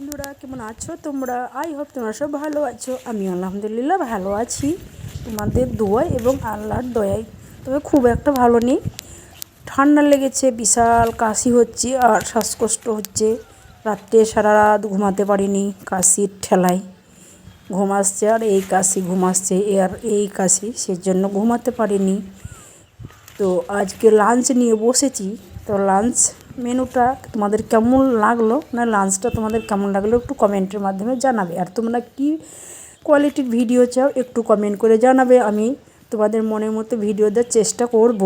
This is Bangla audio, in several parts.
বন্ধুরা, কেমন আছো তোমরা? আই হোপ তোমরা সব ভালো আছো। আমি আলহামদুলিল্লাহ ভালো আছি। তোমাদের দোয়ায় এবং আল্লাহর দয়ায় তবে খুব একটা ভালো নেই। ঠান্ডা লেগেছে, বিশাল কাশি হচ্ছে আর শ্বাসকষ্ট হচ্ছে। রাত্রে সারা রাত ঘুমাতে পারিনি, কাশির ঠেলায়। ঘুম আসছে আর এই কাশি ঘুম আসছে আর এই কাশি, সেজন্য ঘুমাতে পারিনি। তো আজকে লাঞ্চ নিয়ে বসেছি। তো লাঞ্চ মেনুটা তোমাদের কেমন লাগল? না লাঞ্চটা তোমাদের কেমন লাগল একটু কমেন্টের মাধ্যমে জানাবে। আর তোমরা কি কোয়ালিটির ভিডিও চাও একটু কমেন্ট করে জানাবে। আমি তোমাদের মনের মতো ভিডিও দেওয়ার চেষ্টা করব।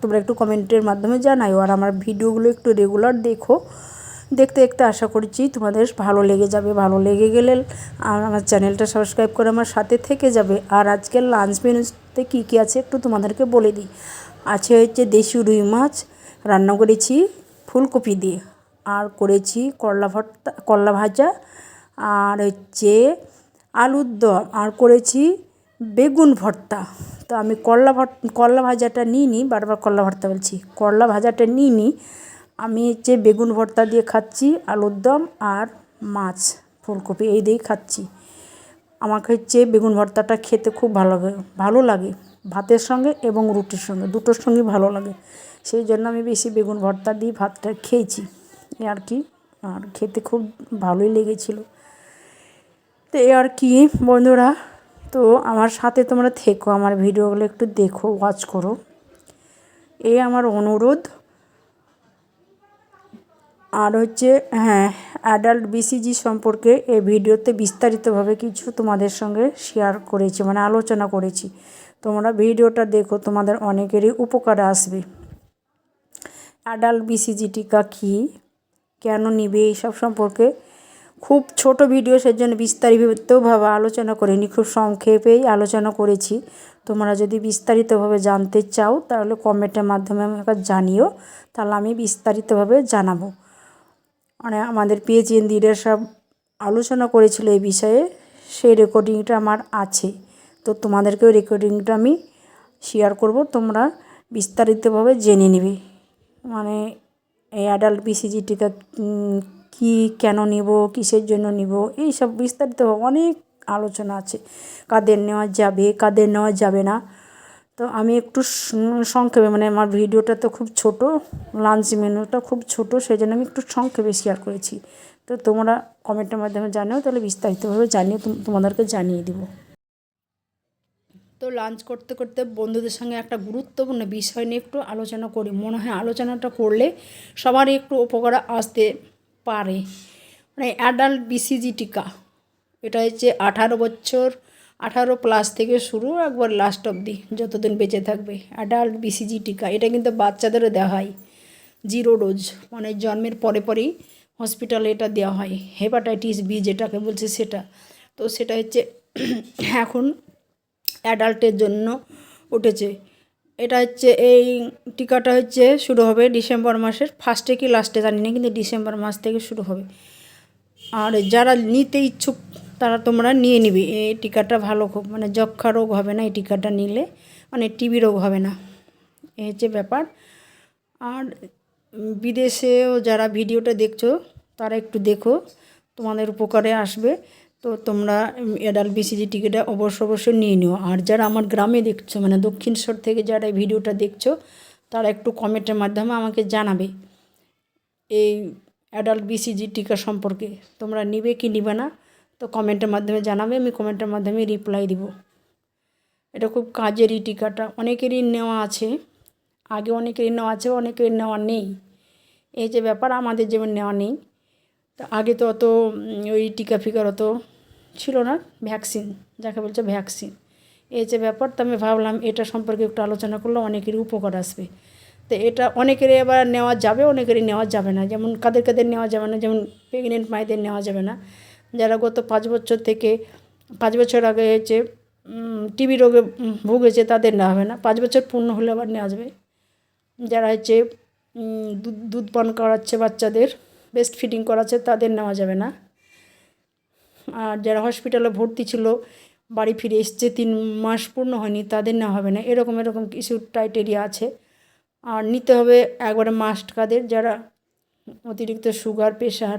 তোমরা একটু কমেন্টের মাধ্যমে জানাও আর আমার ভিডিওগুলো একটু রেগুলার দেখো। দেখতে দেখতে আশা করছি তোমাদের ভালো লেগে যাবে। ভালো লেগে গেলে আর আমার চ্যানেলটা সাবস্ক্রাইব করে আমার সাথে থেকে যাবে। আর আজকের লাঞ্চ মেনুতে কী কী আছে একটু তোমাদেরকে বলে দিই। আছে হচ্ছে দেশি রুই মাছ রান্না করেছি ফুলকপি দিয়ে। আর করেছি করলা ভর্তা, করলা ভাজা, আর হচ্ছে আলুর দম, আর করেছি বেগুন ভর্তা। তো আমি করলা ভর, করলা ভাজাটা নিইনি, বারবার করলা ভর্তা বলছি। করলা ভাজাটা নিইনি, আমি হচ্ছে বেগুন ভর্তা দিয়ে খাচ্ছি, আলুর দম আর মাছ, ফুলকপি এই দিয়েই খাচ্ছি। আমাকে হচ্ছে বেগুন ভর্তাটা খেতে খুব ভালো ভালো লাগে। ভাতের সঙ্গে এবং রুটির সঙ্গে, দুটোর সঙ্গে ভালো লাগে। সেই জন্য আমি বেশি বেগুন ভর্তা দিয়ে ভাতটা খেয়েছি। আর কি, আর খেতে খুব ভালোই লেগেছিল। তো এ আর কি, বন্ধুরা। তো আমার সাথে তোমরা থেকো, আমার ভিডিওগুলো একটু দেখো ওয়াচ করো। এ আমার অনুরোধ। আর হচ্ছে হ্যাঁ অ্যাডাল্ট বিসিজি সম্পর্কে এই ভিডিওতে বিস্তারিতভাবে কিছু তোমাদের সঙ্গে শেয়ার করেছি মানে আলোচনা করেছি। তোমরা ভিডিওটা দেখো, তোমাদের অনেকেরই উপকারে আসবে। অ্যাডাল্ট বিসিজি টিকা কী? কেন নিবে? এইসব সম্পর্কে খুব ছোট ভিডিও, সেজন্য বিস্তারিতভাবে আলোচনা করিনি, খুব সংক্ষেপেই আলোচনা করেছি। তোমরা যদি বিস্তারিতভাবে জানতে চাও, তাহলে কমেন্টের মাধ্যমে আমাকে জানিও, তাহলে আমি বিস্তারিতভাবে জানাব। মানে আমাদের পিএইচএনদিরা সব আলোচনা করেছিল এই বিষয়ে, সেই রেকর্ডিংটা আমার আছে। তো তোমাদেরকেও রেকর্ডিংটা আমি শেয়ার করব, তোমরা বিস্তারিতভাবে জেনে নেবে। মানে এই অ্যাডাল্ট বিসিজি টিকা কী কেন নিব, কিসের জন্য নিব, এই সব বিস্তারিতভাবে অনেক আলোচনা আছে। কাদের নেওয়া যাবে, কাদের নেওয়া যাবে না। তো আমি একটু সংক্ষেপে মানে আমার ভিডিওটা তো খুব ছোট লাঞ্চ মেনুটা খুব ছোট সেই জন্য আমি একটু সংক্ষেপে শেয়ার করেছি। তো তোমরা কমেন্টের মাধ্যমে জানাও, তাহলে বিস্তারিতভাবে জানিয়ে তোমাদেরকে জানিয়ে দিব। তো লাঞ্চ করতে করতে বন্ধুদের সঙ্গে একটা গুরুত্বপূর্ণ বিষয় নিয়ে একটু আলোচনা করি। মনে হয় আলোচনাটা করলে সবারই একটু উপকার আসতে পারে। মানে অ্যাডাল্ট বিসিজি টিকা, এটা হচ্ছে আঠারো বছর আঠারো প্লাস থেকে শুরু একবার লাস্ট অবধি, যতদিন বেঁচে থাকবে। অ্যাডাল্ট বিসিজি টিকা, এটা কিন্তু বাচ্চাদেরও দেওয়া হয়। জিরো ডোজ মানে জন্মের পরে পরেই হসপিটালে এটা দেওয়া হয়। হেপাটাইটিস বি যেটাকে বলছে সেটা। তো সেটা হচ্ছে এখন অ্যাডাল্টের জন্য উঠেছে। এটা হচ্ছে এই টিকাটা হচ্ছে শুরু হবে ডিসেম্বর মাসের ফার্স্টে কি লাস্টে জানি না, কিন্তু ডিসেম্বর মাস থেকে শুরু হবে। আর যারা নিতে ইচ্ছুক তারা তোমরা নিয়ে নিবে। এই টিকাটা ভালো খুব মানে যক্ষা রোগ হবে না এই টিকাটা নিলে মানে টিবি রোগ হবে না। এ হচ্ছে ব্যাপার। আর বিদেশেও যারা ভিডিওটা দেখছ, তারা একটু দেখো, তোমাদের উপকারে আসবে। তো তোমরা অ্যাডাল্ট বিসিজি টিকিটটা অবশ্য অবশ্যই নিয়ে নিও। আর যারা আমার গ্রামে দেখছ মানে দক্ষিণেশ্বর থেকে যারা এই ভিডিওটা দেখছ, তারা একটু কমেন্টের মাধ্যমে আমাকে জানাবে এই অ্যাডাল্ট বিসিজি টিকা সম্পর্কে। তোমরা নিবে কি নিবে না? তো কমেন্টের মাধ্যমে জানাবে, আমি কমেন্টের মাধ্যমে রিপ্লাই দিব। এটা খুব কাজের এই টিকাটা অনেকেরই নেওয়া আছে। আগে অনেকেরই নেওয়া আছে অনেকের নেওয়া নেই। এই যে ব্যাপার, আমাদের যেমন নেওয়া নেই। তো আগে তো অত ওই টিকা ফিকার অত ছিল না। ভ্যাকসিন, যাকে বলছে ভ্যাকসিন। এই যে ব্যাপার, তো আমি ভাবলাম এটা সম্পর্কে একটু আলোচনা করলে অনেকেরই উপকার আসবে। তো এটা অনেকেরই এবার নেওয়া যাবে অনেকেরই নেওয়া যাবে না। যেমন কাদের কাদের নেওয়া যাবে না, যেমন প্রেগনেন্ট মায়েদের নেওয়া যাবে না। যারা গত পাঁচ বছর থেকে, পাঁচ বছর আগে হচ্ছে টিবি রোগে ভুগেছে তাদের নেওয়া হবে না। পাঁচ বছর পূর্ণ হলে আবার নেওয়া যাবে। যারা হচ্ছে দুধ দুধ পান করাচ্ছে বাচ্চাদের বেস্ট ফিডিং করাচ্ছে তাদের নেওয়া যাবে না। আর যারা হসপিটালে ভর্তি ছিল, বাড়ি ফিরে এসছে, তিন মাস পূর্ণ হয়নি, তাদের নেওয়া হবে না। এরকম এরকম কিছু টাইটেরিয়া আছে। আর নিতে হবে একবারে মাস্ট কাদের, যারা অতিরিক্ত সুগার প্রেশার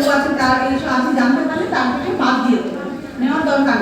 রোগ আছে তার এই আছে জানতে পারলে তার থেকে বাদ দিয়ে দেবে। নেওয়ার দরকার